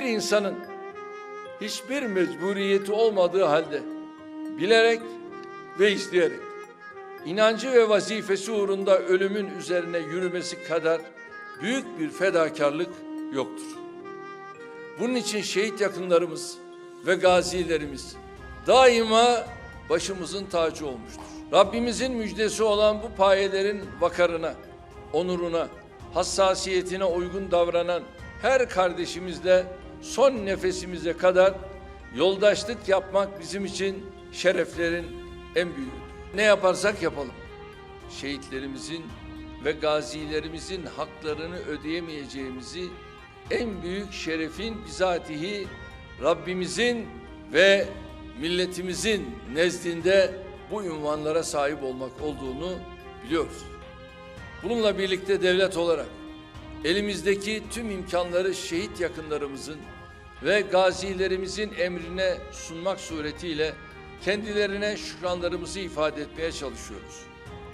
Bir insanın hiçbir mecburiyeti olmadığı halde bilerek ve isteyerek inancı ve vazifesi uğrunda ölümün üzerine yürümesi kadar büyük bir fedakarlık yoktur. Bunun için şehit yakınlarımız ve gazilerimiz daima başımızın tacı olmuştur. Rabbimizin müjdesi olan bu payelerin vakarına, onuruna, hassasiyetine uygun davranan her kardeşimizle son nefesimize kadar yoldaşlık yapmak bizim için şereflerin en büyüğü. Ne yaparsak yapalım. Şehitlerimizin ve gazilerimizin haklarını ödeyemeyeceğimizi en büyük şerefin bizatihi Rabbimizin ve milletimizin nezdinde bu ünvanlara sahip olmak olduğunu biliyoruz. Bununla birlikte devlet olarak elimizdeki tüm imkanları şehit yakınlarımızın ve gazilerimizin emrine sunmak suretiyle kendilerine şükranlarımızı ifade etmeye çalışıyoruz.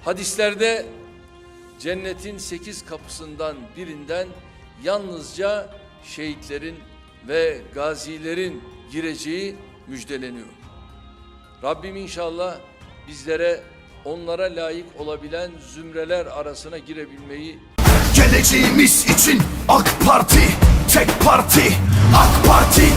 Hadislerde cennetin sekiz kapısından birinden yalnızca şehitlerin ve gazilerin gireceği müjdeleniyor. Rabbim inşallah bizlere onlara layık olabilen zümreler arasına girebilmeyi Geleceğimiz için AK Parti Tek parti AK Parti.